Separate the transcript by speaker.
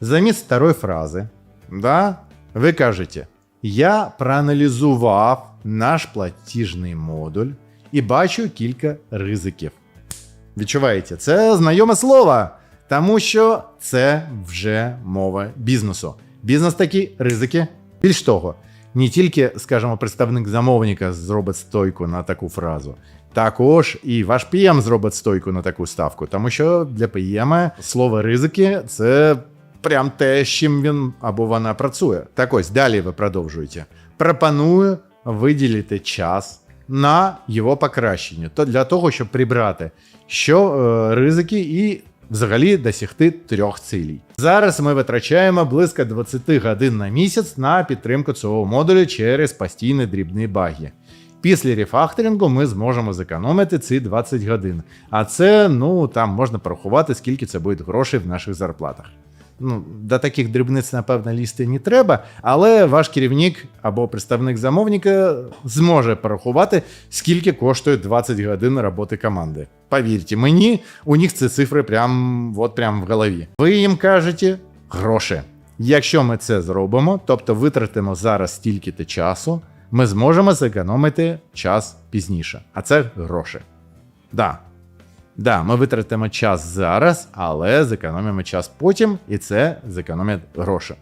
Speaker 1: замість второї фрази, да, ви кажете: Я проаналізував наш платіжний модуль і бачу кілька ризиків. Відчуваєте, це знайоме слово, тому що це вже мова бізнесу. Бізнес такі ризики. Більш того, не тільки, скажімо, представник замовника зробить стойку на таку фразу, також і ваш PM зробить стойку на таку ставку, тому що для PM слово ризики це прям те, з чим він або вона працює. Так ось далі ви продовжуєте. Пропоную виділити час на його покращення, то для того, щоб прибрати що е, ризики і взагалі досягти трьох цілей. Зараз ми витрачаємо близько 20 годин на місяць на підтримку цього модулю через постійні дрібні баги. Після рефакторингу ми зможемо зекономити ці 20 годин. А це, ну там можна порахувати, скільки це буде грошей в наших зарплатах. Ну, до таких дрібниць, напевно, лізти не треба, але ваш керівник або представник замовника зможе порахувати, скільки коштує 20 годин роботи команди. Повірте мені, у них ці цифри прям, от прям в голові. Ви їм кажете гроші. Якщо ми це зробимо, тобто витратимо зараз стільки-то часу, ми зможемо зекономити час пізніше. А це гроші. Да. Да, ми витратимо час зараз, але зекономимо час потім, і це зекономить гроші.